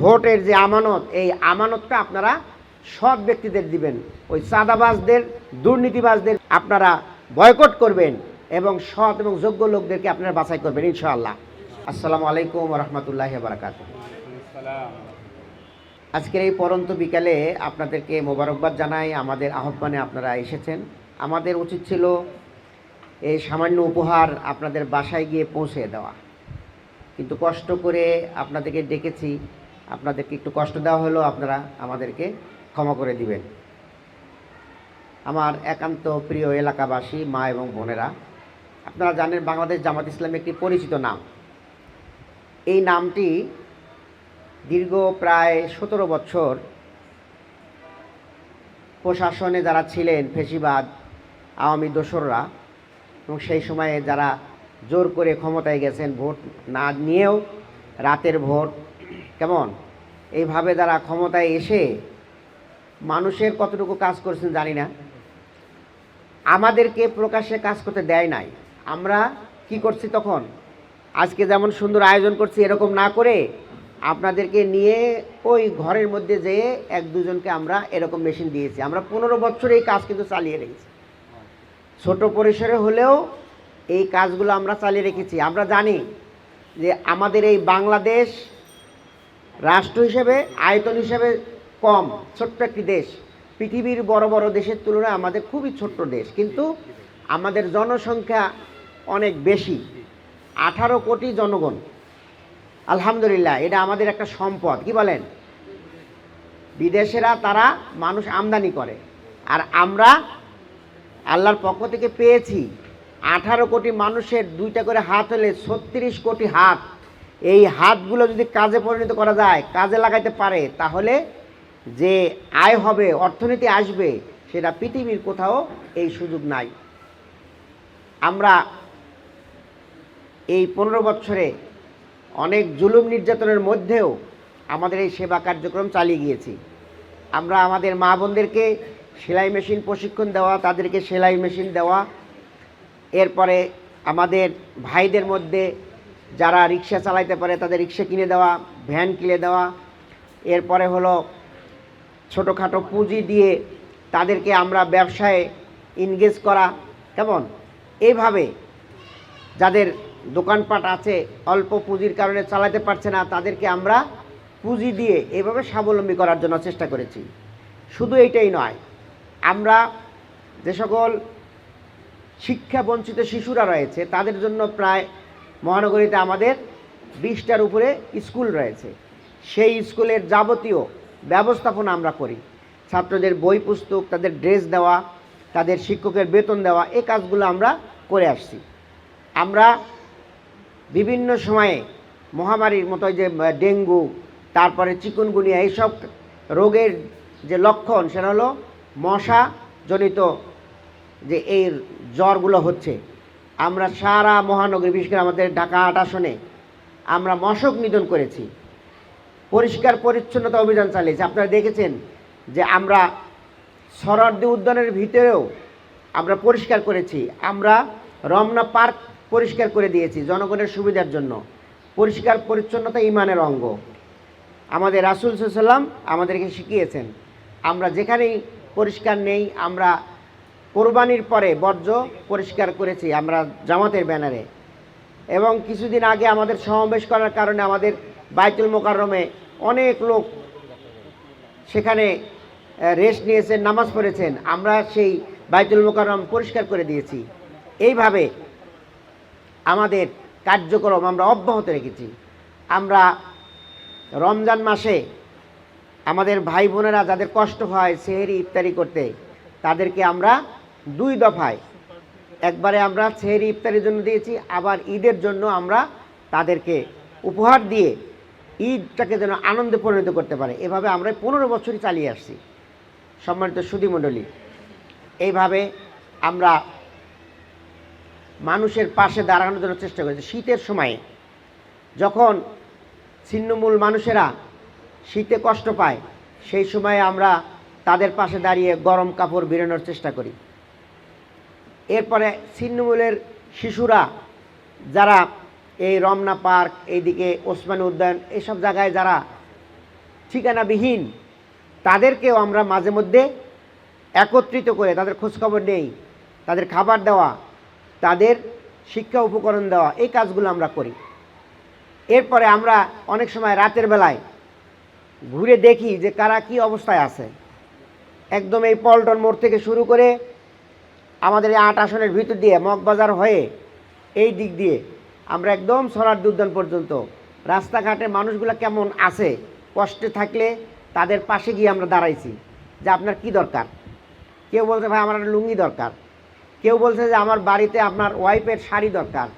ভোটের যে আমানত, এই আমানতটা আপনারা সৎ ব্যক্তিদের দিবেন। ওই চাঁদাবাজদের, দুর্নীতিবাজদের আপনারা বয়কট করবেন এবং সৎ এবং যোগ্য লোকদেরকে আপনারা বাছাই করবেন, ইনশাআল্লাহ। আসসালামু আলাইকুম রহমতুল্লাহ বারাকাত আজকের এই পরন্ত বিকালে আপনাদেরকে মোবারকবাদ জানাই, আমাদের আহ্বানে আপনারা এসেছেন। আমাদের উচিত ছিল এই সামান্য উপহার আপনাদের বাসায় গিয়ে পৌঁছে দেওয়া। কিন্তু কষ্ট করে আপনাদেরকে ডেকেছি আপনাদেরকে একটু কষ্ট দেওয়া হলো, আপনারা আমাদেরকে ক্ষমা করে দিবেন। আমার একান্ত প্রিয় এলাকাবাসী, মা এবং বোনেরা, আপনারা জানেন বাংলাদেশ জামাত ইসলাম একটি পরিচিত নাম। এই নামটি দীর্ঘ প্রায় সতেরো বছর প্রশাসনে যারা ছিলেন ফেসিবাদ, আওয়ামী দোসররা, এবং সেই সময়ে যারা জোর করে ক্ষমতায় গেছেন, ভোট না নিয়েও রাতের ভোট কেমন? এইভাবে তারা ক্ষমতায় এসে মানুষের কতটুকু কাজ করেছেন জানি না। আমাদেরকে প্রকাশ্যে কাজ করতে দেয় নাই। আমরা কি করছি তখন? আজকে যেমন সুন্দর আয়োজন করছি, এরকম না করে আপনাদেরকে নিয়ে ওই ঘরের মধ্যে যেয়ে এক দুজনকে আমরা এরকম মেশিন দিয়েছি। আমরা পনেরো বছর এই কাজ কিন্তু চালিয়ে রেখেছি। ছোট পরিসরে হলেও এই কাজগুলো আমরা চালিয়ে রেখেছি। আমরা জানি যে আমাদের এই বাংলাদেশ রাষ্ট্র হিসেবে, আয়তন হিসেবে কম, ছোট্ট একটি দেশ। পৃথিবীর বড় বড় দেশের তুলনায় আমাদের খুবই ছোট্ট দেশ। কিন্তু আমাদের জনসংখ্যা অনেক বেশি, আঠারো কোটি জনগণ। আলহামদুলিল্লাহ, এটা আমাদের একটা সম্পদ। কি বলেন? বিদেশেরা তারা মানুষ আমদানি করে। আর আমরা আল্লাহর পক্ষ থেকে পেয়েছি আঠারো কোটি মানুষের দুইটা করে হাত হলে ছত্রিশ কোটি হাত। এই হাতগুলো যদি কাজে পরিণত করা যায়, কাজে লাগাইতে পারে, তাহলে যে আয় হবে, অর্থনীতি আসবে, সেটা পৃথিবীর কোথাও এই সুযোগ নাই। আমরা এই পনেরো বছরে অনেক জুলুম নির্যাতনের মধ্যেও আমাদের এই সেবা কার্যক্রম চালিয়ে গিয়েছি। আমরা আমাদের মা বোনদেরকে সেলাই মেশিন প্রশিক্ষণ দেওয়া, তাদেরকে সেলাই মেশিন দেওয়া, এরপরে আমাদের ভাইদের মধ্যে যারা রিক্সা চালাইতে পারে তাদের রিক্সা কিনে দেওয়া, ভ্যান কিনে দেওয়া। এরপরে হলো ছোটোখাটো পুঁজি দিয়ে তাদেরকে আমরা ব্যবসায় ইনগেজ করা। কেমন? এইভাবে যাদের দোকানপাট আছে অল্প পুঁজির কারণে চালাতে পারছে না, তাদেরকে আমরা পুঁজি দিয়ে এভাবে স্বাবলম্বী করার জন্য চেষ্টা করেছি। শুধু এইটাই নয়, আমরা যে সকল শিক্ষা বঞ্চিত শিশুরা রয়েছে, তাদের জন্য প্রায় মহানগরীতে আমাদের বিশটার উপরে স্কুল রয়েছে। সেই স্কুলের যাবতীয় ব্যবস্থাপনা আমরা করি। ছাত্রদের বই পুস্তক, তাদের ড্রেস দেওয়া, তাদের শিক্ষকের বেতন দেওয়া এই কাজগুলো আমরা করে আসছি। আমরা বিভিন্ন সময়ে মহামারীর মতো যে ডেঙ্গু, তারপরে চিকুনগুনিয়া, এইসব রোগের যে লক্ষণ, সেটা হলো মশা জনিত যে এই জ্বরগুলো হচ্ছে আমরা সারা মহানগরী, বিশেষ করে আমাদের ঢাকা আট আসনে, আমরা মশক নিধন করেছি। পরিষ্কার পরিচ্ছন্নতা অভিযান চালিয়েছি। আপনারা দেখেছেন যে আমরা সরার্দি উদ্যানের ভিতরেও আমরা পরিষ্কার করেছি। আমরা রমনা পার্ক পরিষ্কার করে দিয়েছি জনগণের সুবিধার জন্য। পরিষ্কার পরিচ্ছন্নতা ইমানের অঙ্গ। আমাদের রাসুল সাল্লাম আমাদেরকে শিখিয়েছেন, আমরা যেখানেই পরিষ্কার নেই, আমরা কোরবানির পরে বর্জ্য পরিষ্কার করেছি আমরা জামাতের ব্যানারে। এবং কিছুদিন আগে আমাদের সমাবেশ করার কারণে আমাদের বাইতুল মোকাররমে অনেক লোক সেখানে রেস্ট নিয়েছেন, নামাজ পড়েছেন। আমরা সেই বাইতুল মোকাররম পরিষ্কার করে দিয়েছি। এইভাবে আমাদের কার্যক্রম আমরা অব্যাহত রেখেছি। আমরা রমজান মাসে আমাদের ভাই বোনেরা যাদের কষ্ট হয়, সেহেরি ইফতারি করতে, তাদেরকে আমরা দুই দফায়। একবারে আমরা সেহেরি ইফতারির জন্য দিয়েছি, আবার ঈদের জন্য আমরা তাদেরকে উপহার দিয়ে ঈদটাকে যেন আনন্দে পরিণত করতে পারে। এভাবে আমরা পনেরো বছরই চালিয়ে আসছি। সম্মানিত সুধীমণ্ডলী, এইভাবে আমরা মানুষের পাশে দাঁড়ানোর জন্য চেষ্টা করেছি। শীতের সময়ে যখন ছিন্নমূল মানুষেরা শীতে কষ্ট পায়, সেই সময়ে আমরা তাদের পাশে দাঁড়িয়ে গরম কাপড় বেরোনোর চেষ্টা করি। এরপরে ছিন্নমূলের শিশুরা যারা এই রমনা পার্ক, এইদিকে ওসমানী উদ্যান এইসব জায়গায় যারা ঠিকানাবিহীন, তাদেরকেও আমরা মাঝে মধ্যে একত্রিত করে, তাদের খোঁজখবর নেই, তাদের খাবার দেওয়া, তাদের শিক্ষা উপকরণ দেওয়া, এই কাজগুলো আমরা করি। এরপরে আমরা অনেক সময় রাতের বেলায় ঘুরে দেখি যে কারা কি অবস্থায় আছে। একদম এই পল্টন মোড় থেকে শুরু করে আমাদের এই আট আসনের ভিতর দিয়ে মগবাজার হয়ে এই দিক দিয়ে আমরা একদম সরার দুর্দান পর্যন্ত। রাস্তাঘাটে মানুষগুলো কেমন আছে, কষ্টে থাকলে তাদের পাশে গিয়ে আমরা দাঁড়াইছি যে আপনার কি দরকার? কেউ বলছে, ভাই, আমার লুঙ্গি দরকার। কেউ বলছে যে, আমার বাড়িতে আপনার ওয়াইফের শাড়ি দরকার।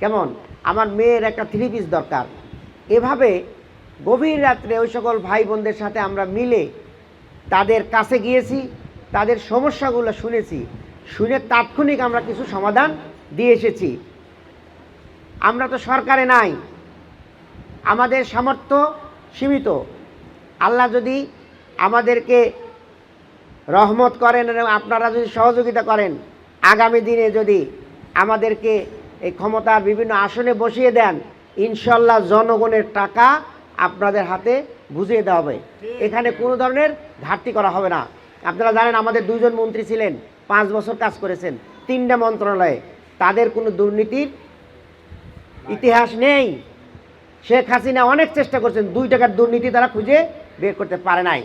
কেমন? আমার মেয়ের একটা থ্রি পিস দরকার। এভাবে গভীর রাত্রে ওই সকল ভাই বোনদের সাথে আমরা মিলে তাদের কাছে গিয়েছি, তাদের সমস্যাগুলো শুনেছি। শুনে তাৎক্ষণিক আমরা কিছু সমাধান দিয়ে এসেছি। আমরা তো সরকারে নাই। আমাদের সামর্থ্য সীমিত। আল্লাহ যদি আমাদেরকে রহমত করেন এবং আপনারা যদি সহযোগিতা করেন আগামী দিনে যদি আমাদেরকে এই ক্ষমতার বিভিন্ন আসনে বসিয়ে দেন ইনশাল্লাহ জনগণের টাকা আপনাদের হাতে বুঝিয়ে দেওয়া হবে। এখানে কোনো ধরনের ঘাটতি করা হবে না। আপনারা জানেন আমাদের দুজন মন্ত্রী ছিলেন, পাঁচ বছর কাজ করেছেন, তিনটা মন্ত্রণালয়ে। তাদের কোনো দুর্নীতির ইতিহাস নেই। শেখ হাসিনা অনেক চেষ্টা করছেন, দুই টাকার দুর্নীতি তারা খুঁজে বের করতে পারে নাই।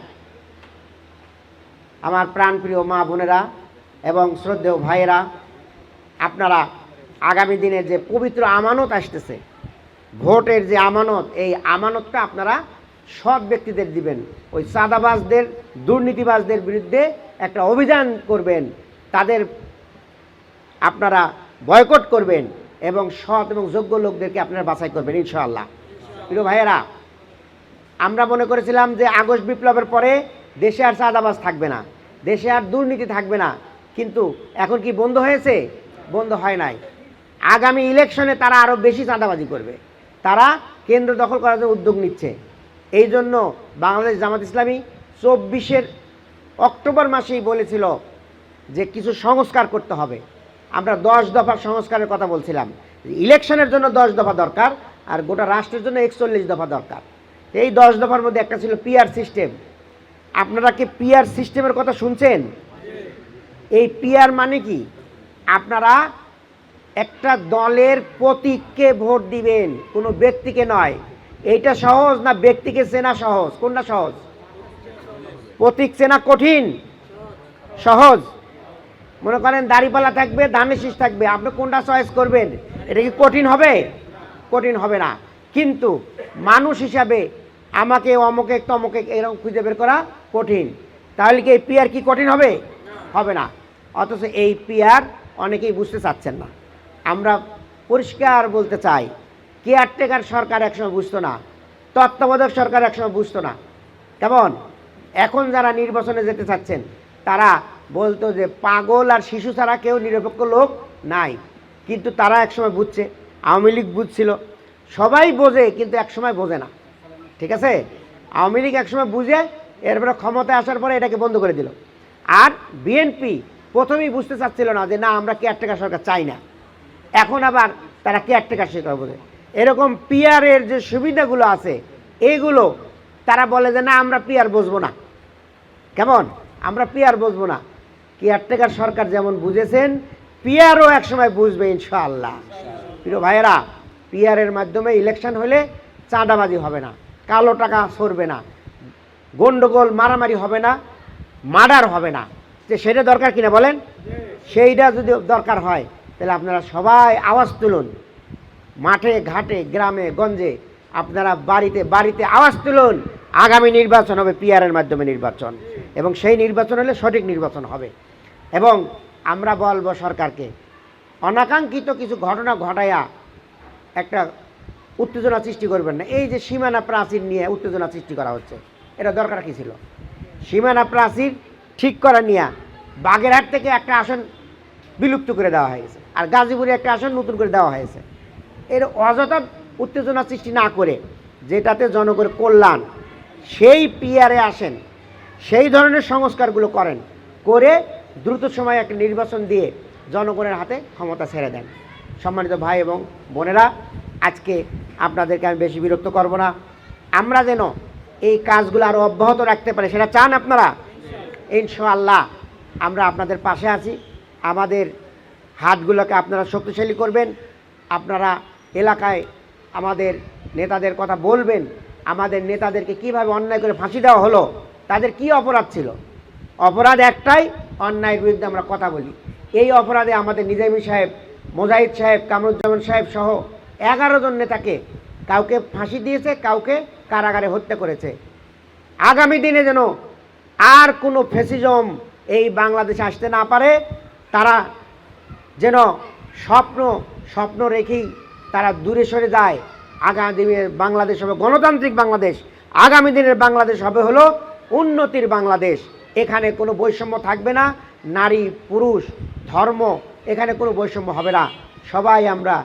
আমার প্রাণপ্রিয় মা বোনেরা এবং শ্রদ্ধেয় ভাইয়েরা, আপনারা আগামী দিনে যে পবিত্র আমানত আসতেছে, ভোটের যে আমানত, এই আমানতটা আপনারা সৎ ব্যক্তিদের দিবেন। ওই চাঁদাবাজদের, দুর্নীতিবাজদের বিরুদ্ধে একটা অভিযান করবেন। তাদের আপনারা বয়কট করবেন এবং সৎ এবং যোগ্য লোকদেরকে আপনারা বাছাই করবেন, ইনশাআল্লাহ। প্রিয় ভাইয়েরা, আমরা মনে করেছিলাম যে আগস্ট বিপ্লবের পরে দেশে আর চাঁদাবাজ থাকবে না, দেশে আর দুর্নীতি থাকবে না। কিন্তু এখন কি বন্ধ হয়েছে? বন্ধ হয় নাই। আগামী ইলেকশনে তারা আরও বেশি চাঁদাবাজি করবে। তারা কেন্দ্র দখল করার জন্য উদ্যোগ নিচ্ছে। এই জন্য বাংলাদেশ জামাত ইসলামী চব্বিশের অক্টোবর মাসেই বলেছিল যে কিছু সংস্কার করতে হবে। আমরা দশ দফা সংস্কারের কথা বলছিলাম। ইলেকশনের জন্য দশ দফা দরকার আর গোটা রাষ্ট্রের জন্য একচল্লিশ দফা দরকার। এই দশ দফার মধ্যে একটা ছিল পিআর সিস্টেম। আপনারা কি পিআর সিস্টেমের কথা শুনছেন? এই পিআর মানে কি? আপনারা একটা দলের প্রতীককে ভোট দিবেন, কোনো ব্যক্তিকে নয়। এইটা সহজ না ব্যক্তিকে চেনা সহজ? কোনটা সহজ? প্রতীক চেনা কঠিন? সহজ। মনে করেন দাড়িপালা থাকবে ধানের শীষ থাকবে। আপনি কোনটা চয়েস করবেন? এটা কি কঠিন হবে? কঠিন হবে না। কিন্তু মানুষ হিসাবে আমাকে, অমকে, তমকে এরকম খুঁজে বের করা কঠিন। তাহলে কি এই পিয়ার কি কঠিন হবে? হবে না। অথচ এই পিয়ার অনেকেই বুঝতে চাচ্ছেন না। আমরা পরিষ্কার বলতে চাই কেয়ারটেকার সরকার একসময় বুঝতো না, তত্ত্বাবধায়ক সরকার একসময় বুঝতো না। কেমন? এখন যারা নির্বাচনে যেতে চাচ্ছেন, তারা বলতো যে পাগল আর শিশু ছাড়া কেউ নিরপেক্ষ লোক নাই। কিন্তু তারা একসময় বুঝছে, আওয়ামী লীগ বুঝছিল। সবাই বোঝে, কিন্তু একসময় বোঝে না। ঠিক আছে? আওয়ামী লীগ একসময় বুঝে, এরপরে ক্ষমতায় আসার পরে এটাকে বন্ধ করে দিল। আর বিএনপি প্রথমেই বুঝতে চাচ্ছিল না যে না, আমরা কেয়ারটেকার সরকার চাই না। এখন আবার তারা কেয়ারটেকার সরকার বোঝে। এরকম পিয়ারের যে সুবিধাগুলো আছে এইগুলো তারা বলে যে, না, আমরা পিয়ার বসবো না। কেমন? আমরা পিয়ার বসবো না। কেয়ারটেকার সরকার যেমন বুঝেছেন, পিয়ারও একসময় বুঝবে ইনশাআল্লাহ। প্রিয় ভাইয়েরা, পিয়ারের মাধ্যমে ইলেকশন হলে চাঁদাবাজি হবে না, কালো টাকা সরবে না, গন্ডগোল, মারামারি হবে না, মার্ডার হবে না। যে সেটা দরকার কিনা বলেন? সেইটা যদি দরকার হয়, তাহলে আপনারা সবাই আওয়াজ তুলুন। মাঠে, ঘাটে, গ্রামে, গঞ্জে আপনারা বাড়িতে বাড়িতে আওয়াজ তুলুন। আগামী নির্বাচন হবে পিআরের মাধ্যমে নির্বাচন এবং সেই নির্বাচন হলে সঠিক নির্বাচন হবে। এবং আমরা বলব সরকারকে, অনাকাঙ্ক্ষিত কিছু ঘটনা ঘটাইয়া একটা উত্তেজনা সৃষ্টি করবেন না। এই যে সীমানা প্রাচীর নিয়ে উত্তেজনা সৃষ্টি করা হচ্ছে, এটা দরকার কী ছিল? সীমানা প্রাচীর ঠিক করা নিয়ে বাগেরহাট থেকে একটা আসন বিলুপ্ত করে দেওয়া হয়েছে। আর গাজীপুরে একটা আসন নতুন করে দেওয়া হয়েছে। এর অযথা উত্তেজনা সৃষ্টি না করে, যেটাতে জনগণের কল্যাণ, সেই পিয়ারে আসেন, সেই ধরনের সংস্কারগুলো করেন, করে দ্রুত সময়ে একটা নির্বাচন দিয়ে জনগণের হাতে ক্ষমতা ছেড়ে দেন। সম্মানিত ভাই এবং বোনেরা, আজকে আপনাদেরকে আমি বেশি বিরক্ত করব না। আমরা যেন এই কাজগুলো আরও অব্যাহত রাখতে পারি, সেটা চান আপনারা? ইনশাআল্লাহ, আমরা আপনাদের পাশে আছি। আমাদের হাতগুলোকে আপনারা শক্তিশালী করবেন। আপনারা এলাকায় আমাদের নেতাদের কথা বলবেন, আমাদের নেতাদেরকে কীভাবে অন্যায় করে ফাঁসি দেওয়া হলো, তাদের কি অপরাধ ছিল? অপরাধ একটাই, অন্যায়ের বিরুদ্ধে আমরা কথা বলি। এই অপরাধে আমাদের নিজামী সাহেব, মোজাহিদ সাহেব, কামরুজ্জামান সাহেব সহ এগারো জন নেতাকে কাউকে ফাঁসি দিয়েছে, কাউকে কারাগারে হত্যা করেছে। আগামী দিনে যেন আর কোনো ফেসিজম এই বাংলাদেশে আসতে না পারে, তারা যেন স্বপ্ন স্বপ্ন রেখেই তারা দূরে সরে যায়। আগামী দিনের বাংলাদেশ হবে গণতান্ত্রিক বাংলাদেশ। আগামী দিনের বাংলাদেশ হবে হলো উন্নতির বাংলাদেশ। এখানে কোনো বৈষম্য থাকবে না। নারী, পুরুষ, ধর্ম, এখানে কোনো বৈষম্য হবে না। সবাই আমরা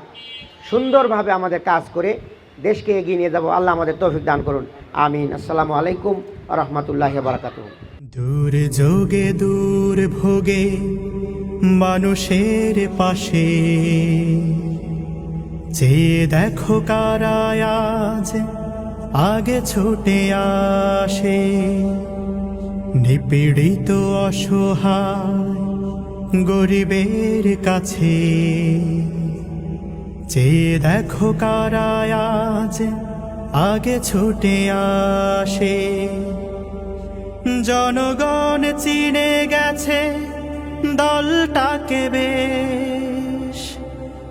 সুন্দরভাবে আমাদের কাজ করে দেশকে এগিয়ে নিয়ে যাব। আল্লাহ আমাদের তৌফিক দান করুন। আমিন। আসসালামু আলাইকুম রহমতুল্লাহ বারাকাতুহ। দূর যোগে, দূর ভোগে মানুষের পাশে। চেয়ে দেখো আজ আগে ছুটে আসে। নিপীড়িত অসহায় গরিবের কাছে, চেয়ে দেখো আজ আগে ছুটে আসে। জনগণ চিনে গেছে দলটাকে বেশ